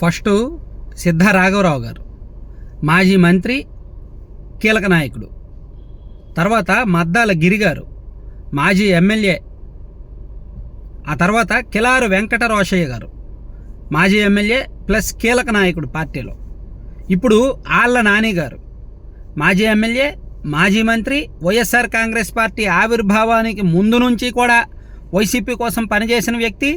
First సిద్ధ రాఘవరావు గారు మాజీ మంత్రి కీలక నాయకుడు. తర్వాత మద్దాల గిరి గారు మాజీ ఎమ్మెల్యే. ఆ తర్వాత కిలారు వెంకట రోషయ్య గారు మాజీ ఎమ్మెల్యే ప్లస్ కీలక నాయకుడు పార్టీలో. ఇప్పుడు ఆళ్ళ నాని గారు మాజీ ఎమ్మెల్యే మాజీ మంత్రి వైఎస్ఆర్ కాంగ్రెస్ పార్టీ ఆవిర్భావానికి ముందు నుంచి కూడా వైసీపీ కోసం పనిచేసిన వ్యక్తి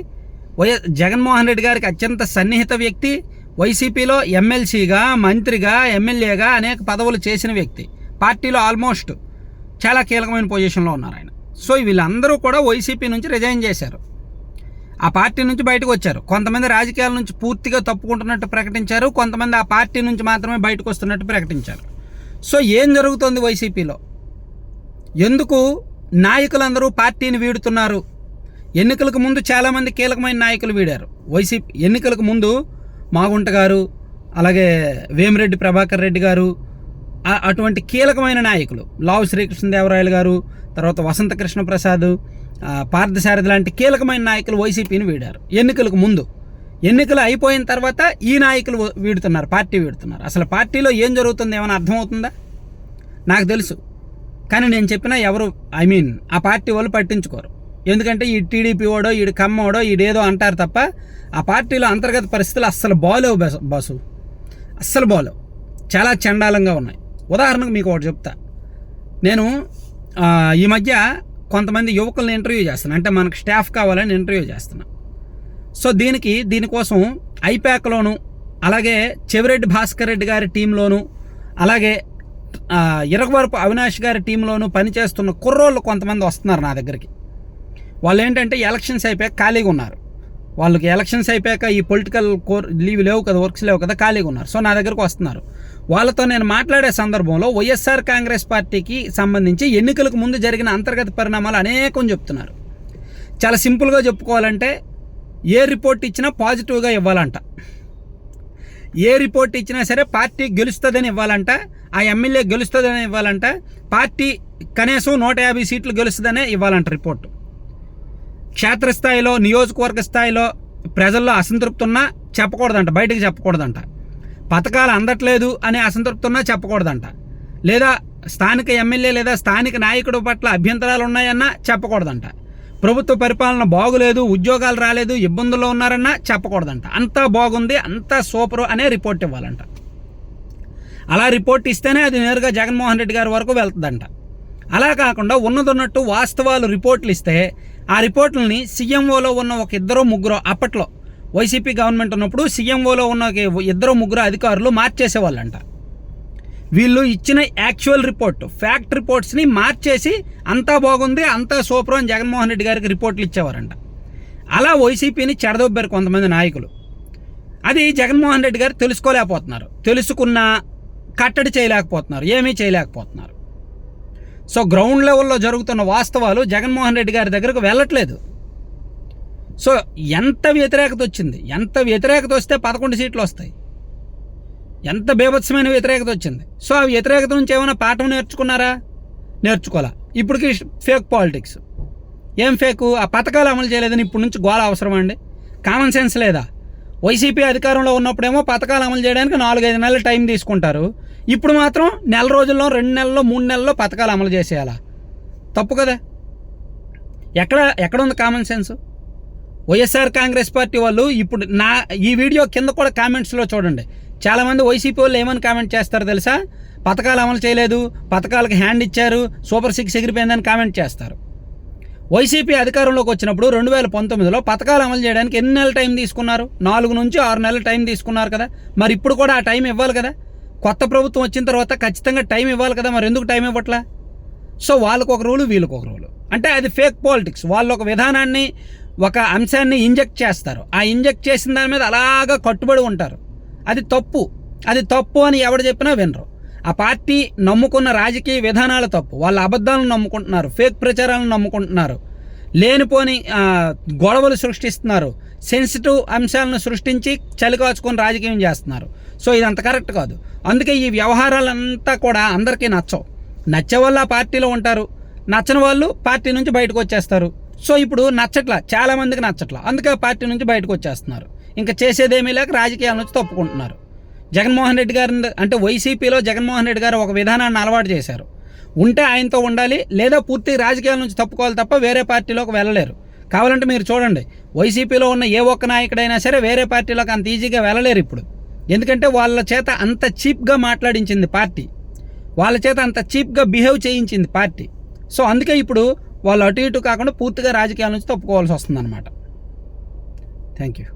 వైఎస్ జగన్మోహన్ రెడ్డి గారికి అత్యంత సన్నిహిత వ్యక్తి వైసీపీలో ఎమ్మెల్సీగా మంత్రిగా ఎమ్మెల్యేగా అనేక పదవులు చేసిన వ్యక్తి. పార్టీలో ఆల్మోస్ట్ చాలా కీలకమైన పొజిషన్లో ఉన్నారు ఆయన. సో వీళ్ళందరూ కూడా వైసీపీ నుంచి రిజైన్ చేశారు. ఆ పార్టీ నుంచి బయటకు వచ్చారు. కొంతమంది రాజకీయాల నుంచి పూర్తిగా తప్పుకుంటున్నట్టు ప్రకటించారు. కొంతమంది ఆ పార్టీ నుంచి మాత్రమే బయటకు వస్తున్నట్టు ప్రకటించారు. సో ఏం జరుగుతుంది వైసీపీలో? ఎందుకు నాయకులందరూ పార్టీని వీడుతున్నారు? ఎన్నికలకు ముందు చాలామంది కీలకమైన నాయకులు వీడారు. వైసీపీ ఎన్నికలకు ముందు మాగుంట గారు అలాగే వేమిరెడ్డి ప్రభాకర్ రెడ్డి గారు అటువంటి కీలకమైన నాయకులు లావు శ్రీకృష్ణదేవరాయలు గారు తర్వాత వసంత కృష్ణ ప్రసాద్ పార్థసారథి లాంటి కీలకమైన నాయకులు వైసీపీని వీడారు. ఎన్నికలకు ముందు. ఎన్నికలు అయిపోయిన తర్వాత ఈ నాయకులు వీడుతున్నారు పార్టీ వీడుతున్నారు. అసలు పార్టీలో ఏం జరుగుతుంది ఏమైనా అర్థమవుతుందా? నాకు తెలుసు. కానీ నేను చెప్పినా ఎవరు ఐ మీన్ ఆ పార్టీ వాళ్ళు పట్టించుకోరు. ఎందుకంటే ఈ టీడీపీ వాడో ఈడు కమ్మోడో ఈడేదో అంటారు తప్ప ఆ పార్టీలో అంతర్గత పరిస్థితులు అస్సలు బాలేవు బస్- బాసు. అస్సలు బాలేవు. చాలా చండాలంగా ఉన్నాయి. ఉదాహరణకు మీకు ఒకటి చెప్తా. నేను ఈ మధ్య కొంతమంది యువకులను ఇంటర్వ్యూ చేస్తాను అంటే మనకు స్టాఫ్ కావాలని ఇంటర్వ్యూ చేస్తున్నా. సో దీనికి దీనికోసం ఐప్యాక్లోను అలాగే చెవిరెడ్డి భాస్కర్ రెడ్డి గారి టీంలోను అలాగే ఇరగవరపు అవినాష్ గారి టీంలోను పనిచేస్తున్న కుర్రోళ్ళు కొంతమంది వస్తున్నారు నా దగ్గరికి. వాళ్ళు ఏంటంటే ఎలక్షన్స్ అయిపోయాక ఖాళీగా ఉన్నారు. వాళ్ళకి ఎలక్షన్స్ అయిపోయాక ఈ పొలిటికల్ కోర్ లీవ్ లేవు కదా వర్క్స్ లేవు కదా ఖాళీగా ఉన్నారు. సో నా దగ్గరకు వస్తున్నారు. వాళ్ళతో నేను మాట్లాడే సందర్భంలో వైఎస్ఆర్ కాంగ్రెస్ పార్టీకి సంబంధించి ఎన్నికలకు ముందు జరిగిన అంతర్గత పరిణామాలు అనేకం చెప్తున్నారు. చాలా సింపుల్గా చెప్పుకోవాలంటే ఏ రిపోర్ట్ ఇచ్చినా పాజిటివ్గా ఇవ్వాలంట. ఏ రిపోర్ట్ ఇచ్చినా సరే పార్టీ గెలుస్తుందని ఇవ్వాలంట ఆ ఎమ్మెల్యే గెలుస్తుందని ఇవ్వాలంట పార్టీ కనీసం నూట యాభై సీట్లు గెలుస్తుందనే ఇవ్వాలంట రిపోర్టు. క్షేత్రస్థాయిలో నియోజకవర్గ స్థాయిలో ప్రజల్లో అసంతృప్తి ఉన్నా చెప్పకూడదంట బయటకు చెప్పకూడదంట. పథకాలు అందట్లేదు అనే అసంతృప్తి ఉన్నా చెప్పకూడదంట. లేదా స్థానిక ఎమ్మెల్యే లేదా స్థానిక నాయకుడు పట్ల అభ్యంతరాలు ఉన్నాయన్నా చెప్పకూడదంట. ప్రభుత్వ పరిపాలన బాగులేదు ఉద్యోగాలు రాలేదు ఇబ్బందుల్లో ఉన్నారన్నా చెప్పకూడదంట. అంతా బాగుంది అంతా సూపర్ అనే రిపోర్ట్ ఇవ్వాలంట. అలా రిపోర్ట్ ఇస్తేనే అది నేరుగా జగన్మోహన్ రెడ్డి గారి వరకు వెళ్తుందంట. అలా కాకుండా ఉన్నదన్నట్టు వాస్తవాలు రిపోర్ట్లు ఇస్తే ఆ రిపోర్ట్లని సీఎంఓలో ఉన్న ఒక ఇద్దరు ముగ్గురు అప్పట్లో వైసీపీ గవర్నమెంట్ ఉన్నప్పుడు సీఎంఓలో ఉన్న ఒక ఇద్దరు ముగ్గురు అధికారులు మార్చేసేవాళ్ళంట. వీళ్ళు ఇచ్చిన యాక్చువల్ రిపోర్ట్ ఫ్యాక్ట్ రిపోర్ట్స్ని మార్చేసి అంతా బాగుంది అంతా సూపర్ అని జగన్మోహన్ రెడ్డి గారికి రిపోర్ట్లు ఇచ్చేవారంట. అలా వైసీపీని చెడదొబ్బారు కొంతమంది నాయకులు. అది జగన్మోహన్ రెడ్డి గారు తెలుసుకోలేకపోతున్నారు. తెలుసుకున్నా కట్టడి చేయలేకపోతున్నారు ఏమీ చేయలేకపోతున్నారు. సో గ్రౌండ్ లెవెల్లో జరుగుతున్న వాస్తవాలు జగన్మోహన్ రెడ్డి గారి దగ్గరకు వెళ్ళట్లేదు. సో ఎంత వ్యతిరేకత వచ్చింది? ఎంత వ్యతిరేకత వస్తే పదకొండు సీట్లు వస్తాయి. ఎంత బీభత్సమైన వ్యతిరేకత వచ్చింది? సో ఆ వ్యతిరేకత నుంచి ఏమైనా పాఠం నేర్చుకున్నారా? నేర్చుకోవాలా? ఇప్పటికి ఫేక్ పాలిటిక్స్. ఏం ఫేకు? ఆ పథకాలు అమలు చేయలేదని ఇప్పటి నుంచి గోల అవసరం అండి? కామన్ సెన్స్ లేదా? వైసీపీ అధికారంలో ఉన్నప్పుడేమో పథకాలు అమలు చేయడానికి నాలుగైదు నెలలు టైం తీసుకుంటారు. ఇప్పుడు మాత్రం నెల రోజుల్లో రెండు నెలల్లో మూడు నెలల్లో పథకాలు అమలు చేసేయాలా? తప్పు కదా. ఎక్కడ ఎక్కడ ఉంది common sense YSR Congress party వాళ్ళు ఇప్పుడు నా ఈ వీడియో కింద కూడా కామెంట్స్లో చూడండి. చాలామంది వైసీపీ వాళ్ళు ఏమని కామెంట్ చేస్తారు తెలుసా? పథకాలు అమలు చేయలేదు పథకాలకు హ్యాండ్ ఇచ్చారు సూపర్ సిక్స్ ఎగిరిపోయిందని కామెంట్ చేస్తారు. వైసీపీ అధికారంలోకి వచ్చినప్పుడు రెండు వేల పంతొమ్మిదిలో పథకాలు అమలు చేయడానికి ఎన్ని నెలలు టైం తీసుకున్నారు? నాలుగు నుంచి ఆరు నెలలు టైం తీసుకున్నారు కదా. మరి ఇప్పుడు కూడా ఆ టైం ఇవ్వాలి కదా. కొత్త ప్రభుత్వం వచ్చిన తర్వాత ఖచ్చితంగా టైం ఇవ్వాలి కదా మరి ఎందుకు టైం ఇవ్వట్లా? సో వాళ్ళకు ఒక రూలు వీళ్ళకు ఒక రూలు. అంటే అది ఫేక్ పాలిటిక్స్. వాళ్ళు ఒక విధానాన్ని ఒక అంశాన్ని ఇంజెక్ట్ చేస్తారు. ఆ ఇంజెక్ట్ చేసిన దాని మీద అలాగా కట్టుబడి ఉంటారు. అది తప్పు. అది తప్పు అని ఎవడు చెప్పినా వినరు. ఆ పార్టీ నమ్ముకున్న రాజకీయ విధానాలు తప్పు. వాళ్ళ అబద్ధాలను నమ్ముకుంటున్నారు. ఫేక్ ప్రచారాలను నమ్ముకుంటున్నారు. లేనిపోని గొడవలు సృష్టిస్తున్నారు. సెన్సిటివ్ అంశాలను సృష్టించి చలికాచుకొని రాజకీయం చేస్తున్నారు. సో ఇదంత కరెక్ట్ కాదు. అందుకే ఈ వ్యవహారాలంతా కూడా అందరికీ నచ్చవు. నచ్చే వాళ్ళు ఆ పార్టీలో ఉంటారు. నచ్చని వాళ్ళు పార్టీ నుంచి బయటకు వచ్చేస్తారు. సో ఇప్పుడు నచ్చట్లా చాలా మందికి నచ్చట్లా. అందుకే ఆ పార్టీ నుంచి బయటకు వచ్చేస్తున్నారు. ఇంకా చేసేదేమీ లేక రాజకీయాల నుంచి తప్పుకుంటున్నారు. జగన్మోహన్ రెడ్డి గారి అంటే వైసీపీలో జగన్మోహన్ రెడ్డి గారు ఒక విధానాన్ని అలవాటు చేశారు. ఉంటే ఆయనతో ఉండాలి లేదా పూర్తి రాజకీయాల నుంచి తప్పుకోవాలి తప్ప వేరే పార్టీలోకి వెళ్ళలేరు. కావాలంటే మీరు చూడండి వైసీపీలో ఉన్న ఏ ఒక్క నాయకుడైనా సరే వేరే పార్టీలోకి అంత ఈజీగా వెళ్ళలేరు ఇప్పుడు. ఎందుకంటే వాళ్ళ చేత అంత చీప్గా మాట్లాడించింది పార్టీ. వాళ్ళ చేత అంత చీప్గా బిహేవ్ చేయించింది పార్టీ. సో అందుకే ఇప్పుడు వాళ్ళు అటు ఇటు కాకుండా పూర్తిగా రాజకీయాల నుంచి తప్పుకోవాల్సి వస్తుంది అనమాట థ్యాంక్ యూ.